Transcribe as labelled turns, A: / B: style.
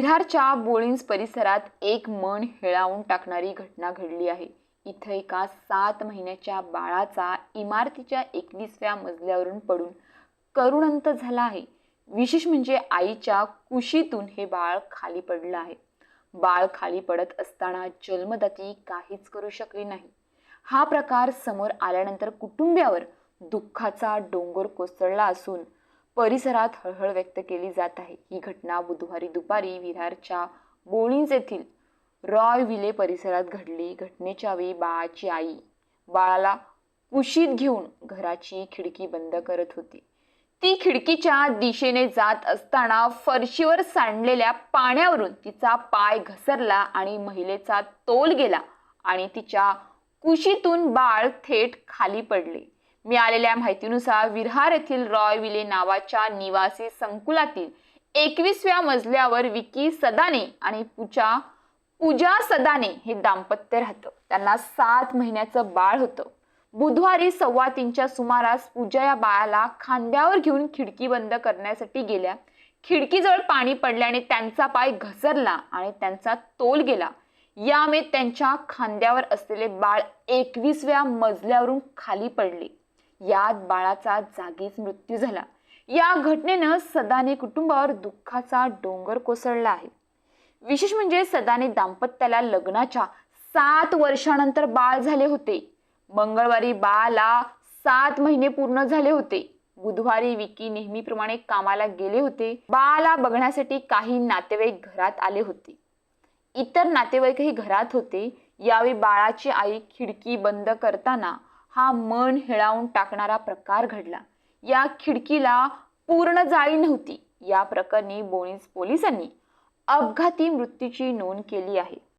A: विरारच्या बोळींज परिसरात एक मन हेळावून टाकणारी घटना घडली आहे. इथं एका सात महिन्याच्या बाळाचा इमारतीच्या एकवीसव्या मजल्यावरून पडून करुणंत झाला आहे. विशेष म्हणजे आईच्या कुशीतून हे बाळ खाली पडलं आहे. बाळ खाली पडत असताना जन्मदाती काहीच करू शकली नाही. हा प्रकार समोर आल्यानंतर कुटुंबियावर दुःखाचा डोंगर कोसळला असून परिसरात हळहळ व्यक्त केली जात आहे. ही घटना बुधवारी दुपारी विरारच्या बोळींज येथील रॉय विले परिसरात घडली. घटनेच्या वेळी बाळाची आई बाळाला कुशीत घेऊन घराची खिडकी बंद करत होती. ती खिडकीच्या दिशेने जात असताना फरशीवर सांडलेल्या पाण्यावरून तिचा पाय घसरला आणि महिलेचा तोल गेला आणि तिच्या कुशीतून बाळ थेट खाली पडले. मिळालेल्या माहितीनुसार विरहार येथील रॉय विले नावाच्या निवासी संकुलातील एकवीसव्या मजल्यावर विकी सदाने आणि पूजा पूजा सदाने हे दाम्पत्य राहतं. त्यांना सात महिन्याचं बाळ होतं. बुधवारी सव्वा तीनच्या सुमारास पूजा या बाळाला खांद्यावर घेऊन खिडकी बंद करण्यासाठी गेल्या. खिडकीजवळ पाणी पडल्याने त्यांचा पाय घसरला आणि त्यांचा तोल गेला. यामुळे त्यांच्या खांद्यावर असलेले बाळ एकवीसव्या मजल्यावरून खाली पडले. यात बाळाचा जागीच मृत्यू झाला. या घटनेनं सदाने कुटुंबावर दुःखाचा डोंगर कोसळला आहे. विशेष म्हणजे सदाने दाम्पत्याला लग्नाच्या सात वर्षानंतर बाळ झाले होते. मंगळवारी बाळाला सात महिने पूर्ण झाले होते. बुधवारी विकी नेहमीप्रमाणे कामाला गेले होते. बाळाला बघण्यासाठी काही नातेवाईक घरात आले होते. इतर नातेवाईकही घरात होते. यावेळी बाळाची आई खिडकी बंद करताना हा मन हेळावून टाकणारा प्रकार घडला. या खिडकीला पूर्ण जाळी नव्हती. या प्रकरणी बोणीस पोलिसांनी अपघाती मृत्यूची नोंद केली आहे.